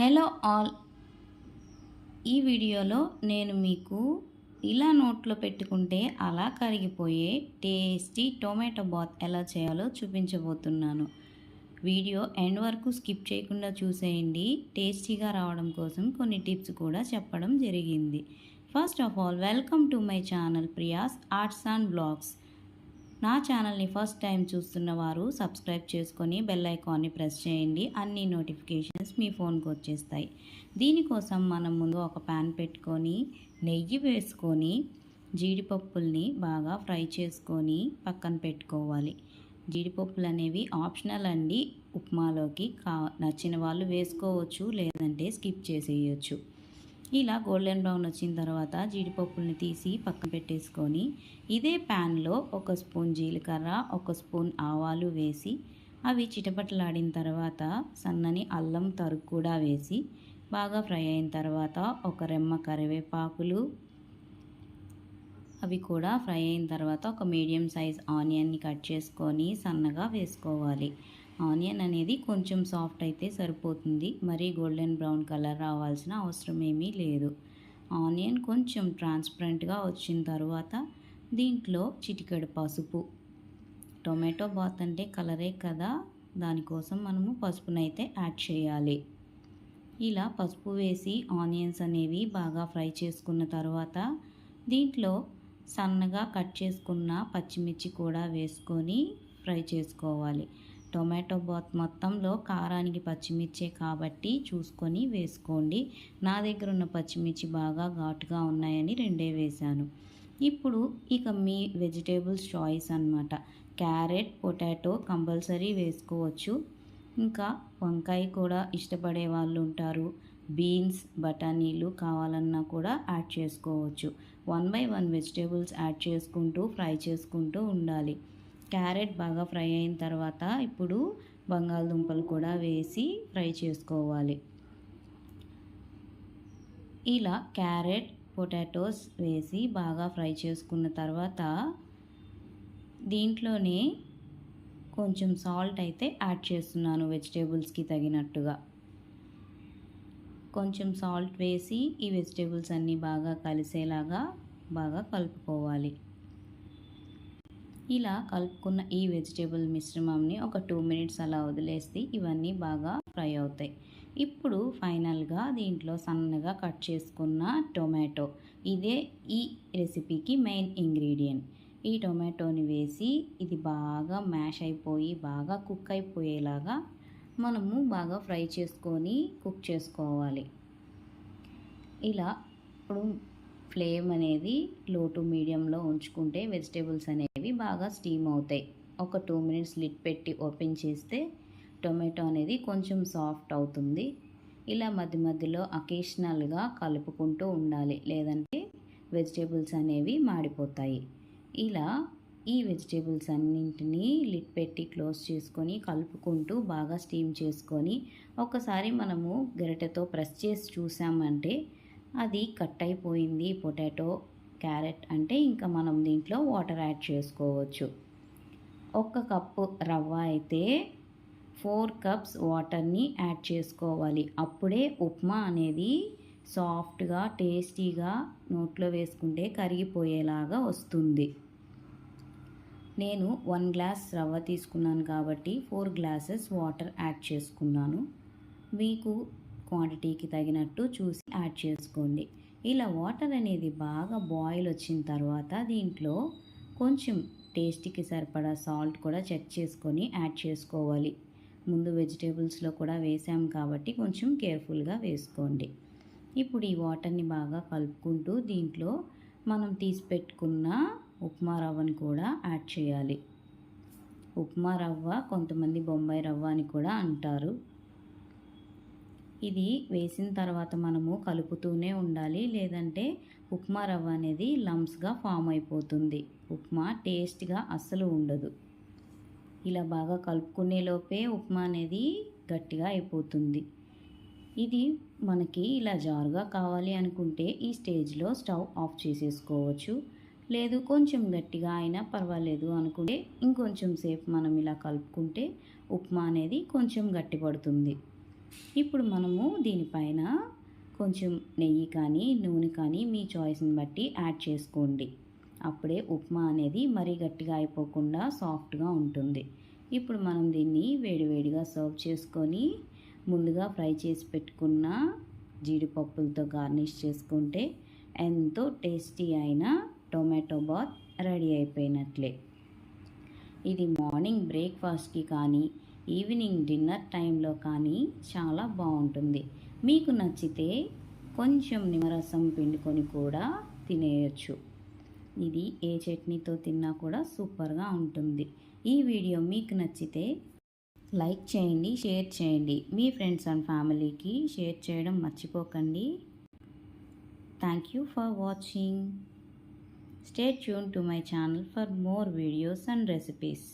Hello all. ఈ వీడియోలో నేను మీకు ఇలా నోట్లో పెట్టుకుంటే అలా కరిగిపోయే టేస్టీ టొమాటో బాత్ ఎలా చేయాలో చూపించబోతున్నాను. వీడియో ఎండ్ వరకు స్కిప్ చేయకుండా చూసేయండి. టేస్టీగా రావడం కోసం కొన్ని టిప్స్ కూడా చెప్పడం జరిగింది. First of all welcome to my channel Priya's arts and blogs. నా ఛానల్ని ఫస్ట్ టైం చూస్తున్న వారు సబ్స్క్రైబ్ చేసుకొని బెల్ ఐకాన్ని ప్రెస్ చేయండి. అన్ని నోటిఫికేషన్స్ మీ ఫోన్కి వచ్చేస్తాయి. దీనికోసం మనం ముందు ఒక ప్యాన్ పెట్టుకొని నెయ్యి వేసుకొని జీడిపప్పుల్ని బాగా ఫ్రై చేసుకొని పక్కన పెట్టుకోవాలి. జీడిపప్పులు అనేవి ఆప్షనల్ అండి. ఉప్మాలోకి కా నచ్చిన వాళ్ళు వేసుకోవచ్చు లేదంటే స్కిప్ చేసేయచ్చు. ఇలా గోల్డెన్ బ్రౌన్ వచ్చిన తర్వాత జీడిపప్పుల్ని తీసి పక్కన పెట్టేసుకొని ఇదే ప్యాన్లో ఒక స్పూన్ జీలకర్ర ఒక స్పూన్ ఆవాలు వేసి అవి చిటపటలాడిన తర్వాత సన్నని అల్లం తరుగు కూడా వేసి బాగా ఫ్రై అయిన తర్వాత ఒక రెమ్మ కరివేపాకులు అవి కూడా ఫ్రై అయిన తర్వాత ఒక మీడియం సైజ్ ఆనియన్ని కట్ చేసుకొని సన్నగా వేసుకోవాలి. ఆనియన్ అనేది కొంచెం సాఫ్ట్ అయితే సరిపోతుంది. మరీ గోల్డెన్ బ్రౌన్ కలర్ రావాల్సిన అవసరం ఏమీ లేదు. ఆనియన్ కొంచెం ట్రాన్స్పరెంట్గా వచ్చిన తర్వాత దీంట్లో చిటికెడు పసుపు. టొమాటో బాత్ అంటే కలరే కదా దానికోసం మనము పసుపునైతే యాడ్ చేయాలి. ఇలా పసుపు వేసి ఆనియన్స్ అనేవి బాగా ఫ్రై చేసుకున్న తర్వాత దీంట్లో సన్నగా కట్ చేసుకున్న పచ్చిమిర్చి కూడా వేసుకొని ఫ్రై చేసుకోవాలి. టొమాటో బాత్ మొత్తంలో కారానికి పచ్చిమిర్చే కాబట్టి చూసుకొని వేసుకోండి. నా దగ్గర ఉన్న పచ్చిమిర్చి బాగా ఘాటుగా ఉన్నాయని రెండే వేశాను. ఇప్పుడు ఇక మీ వెజిటేబుల్స్ చాయిస్ అనమాట క్యారెట్ పొటాటో కంపల్సరీ వేసుకోవచ్చు. ఇంకా వంకాయ కూడా ఇష్టపడే వాళ్ళు ఉంటారు. బీన్స్ బఠానీలు కావాలన్నా కూడా యాడ్ చేసుకోవచ్చు. One by one vegetables add చేసుకుంటూ ఫ్రై చేసుకుంటూ ఉండాలి. క్యారెట్ బాగా ఫ్రై అయిన తర్వాత ఇప్పుడు బంగాళదుంపలు కూడా వేసి ఫ్రై చేసుకోవాలి. ఇలా క్యారెట్ పొటాటోస్ వేసి బాగా ఫ్రై చేసుకున్న తర్వాత దీంట్లోనే కొంచెం సాల్ట్ అయితే యాడ్ చేస్తున్నాను వెజిటేబుల్స్కి తగినట్టుగా. కొంచెం సాల్ట్ వేసి ఈ వెజిటేబుల్స్ అన్నీ బాగా కలిసేలాగా బాగా కలుపుకోవాలి. ఇలా కలుపుకున్న ఈ వెజిటేబుల్ మిశ్రమంని ఒక టూ మినిట్స్ అలా వదిలేస్తే ఇవన్నీ బాగా ఫ్రై అవుతాయి. ఇప్పుడు ఫైనల్గా దీంట్లో సన్నగా కట్ చేసుకున్న టొమాటో. ఇదే ఈ రెసిపీకి మెయిన్ ఇంగ్రీడియంట్. ఈ టొమాటోని వేసి ఇది బాగా మ్యాష్ అయిపోయి బాగా కుక్ అయిపోయేలాగా మనము బాగా ఫ్రై చేసుకొని కుక్ చేసుకోవాలి. ఇలా ఇప్పుడు ఫ్లేమ్ అనేది లో టు మీడియంలో ఉంచుకుంటే వెజిటేబుల్స్ అనేవి బాగా స్టీమ్ అవుతాయి. ఒక టూ మినిట్స్ లిట్ పెట్టి ఓపెన్ చేస్తే టొమాటో అనేది కొంచెం సాఫ్ట్ అవుతుంది. ఇలా మధ్య మధ్యలో అకేషనల్గా కలుపుకుంటూ ఉండాలి. లేదంటే వెజిటేబుల్స్ అనేవి మాడిపోతాయి. ఇలా ఈ వెజిటేబుల్స్ అన్నింటినీ లిట్ పెట్టి క్లోజ్ చేసుకొని కలుపుకుంటూ బాగా స్టీమ్ చేసుకొని ఒకసారి మనము గరిటెతో ప్రెస్ చేసి చూసామంటే అది కట్ అయిపోయింది పొటాటో. క్యారెట్ అంటే ఇంకా మనం దీంట్లో వాటర్ యాడ్ చేసుకోవచ్చు. ఒక కప్పు రవ్వ అయితే ఫోర్ కప్స్ వాటర్ని యాడ్ చేసుకోవాలి. అప్పుడే ఉప్మా అనేది సాఫ్ట్గా టేస్టీగా నోట్లో వేసుకుంటే కరిగిపోయేలాగా వస్తుంది. నేను వన్ గ్లాస్ రవ్వ తీసుకున్నాను కాబట్టి ఫోర్ గ్లాసెస్ వాటర్ యాడ్ చేసుకున్నాను. మీకు క్వాంటిటీకి తగినట్టు చూసి యాడ్ చేసుకోండి. ఇలా వాటర్ అనేది బాగా బాయిల్ వచ్చిన తర్వాత దీంట్లో కొంచెం టేస్ట్కి సరిపడా సాల్ట్ కూడా చెక్ చేసుకొని యాడ్ చేసుకోవాలి. ముందు వెజిటేబుల్స్లో కూడా వేసాం కాబట్టి కొంచెం కేర్ఫుల్గా వేసుకోండి. ఇప్పుడు ఈ వాటర్ని బాగా కలుపుకుంటూ దీంట్లో మనం తీసి పెట్టుకున్న ఉప్మా రవ్వని కూడా యాడ్ చేయాలి. ఉప్మా రవ్వ కొంతమంది బొంబాయి రవ్వ అని కూడా అంటారు. ఇది వేసిన తర్వాత మనము కలుపుతూనే ఉండాలి. లేదంటే ఉప్మా రవ్వ అనేది లంప్స్గా ఫామ్ అయిపోతుంది. ఉప్మా టేస్ట్గా అస్సలు ఉండదు. ఇలా బాగా కలుపుకునే లోపే ఉప్మా అనేది గట్టిగా అయిపోతుంది. ఇది మనకి ఇలా జారుగా కావాలి అనుకుంటే ఈ స్టేజ్లో స్టవ్ ఆఫ్ చేసేసుకోవచ్చు. లేదు కొంచెం గట్టిగా అయినా పర్వాలేదు అనుకుంటే ఇంకొంచెం సేపు మనం ఇలా కలుపుకుంటే ఉప్మా అనేది కొంచెం గట్టిపడుతుంది. ఇప్పుడు మనము దీనిపైన కొంచెం నెయ్యి కానీ నూనె కానీ మీ చాయిస్ని బట్టి యాడ్ చేసుకోండి. అప్పుడే ఉప్మా అనేది మరీ గట్టిగా అయిపోకుండా సాఫ్ట్గా ఉంటుంది. ఇప్పుడు మనం దీన్ని వేడివేడిగా సర్వ్ చేసుకొని ముందుగా ఫ్రై చేసి పెట్టుకున్న జీడిపప్పులతో గార్నిష్ చేసుకుంటే ఎంతో టేస్టీ అయిన టొమాటో బాత్ రెడీ అయిపోయినట్లే. ఇది మార్నింగ్ బ్రేక్ఫాస్ట్కి కానీ ఈవినింగ్ డిన్నర్ టైంలో కానీ చాలా బాగుంటుంది. మీకు నచ్చితే కొంచెం నిమ్మరసం పిండుకొని కూడా తినేయచ్చు. ఇది ఏ చట్నీతో తిన్నా కూడా సూపర్గా ఉంటుంది. ఈ వీడియో మీకు నచ్చితే లైక్ చేయండి షేర్ చేయండి. మీ ఫ్రెండ్స్ అండ్ ఫ్యామిలీకి షేర్ చేయడం మర్చిపోకండి. Thank you for watching. Stay tune to my channel for more videos and recipes.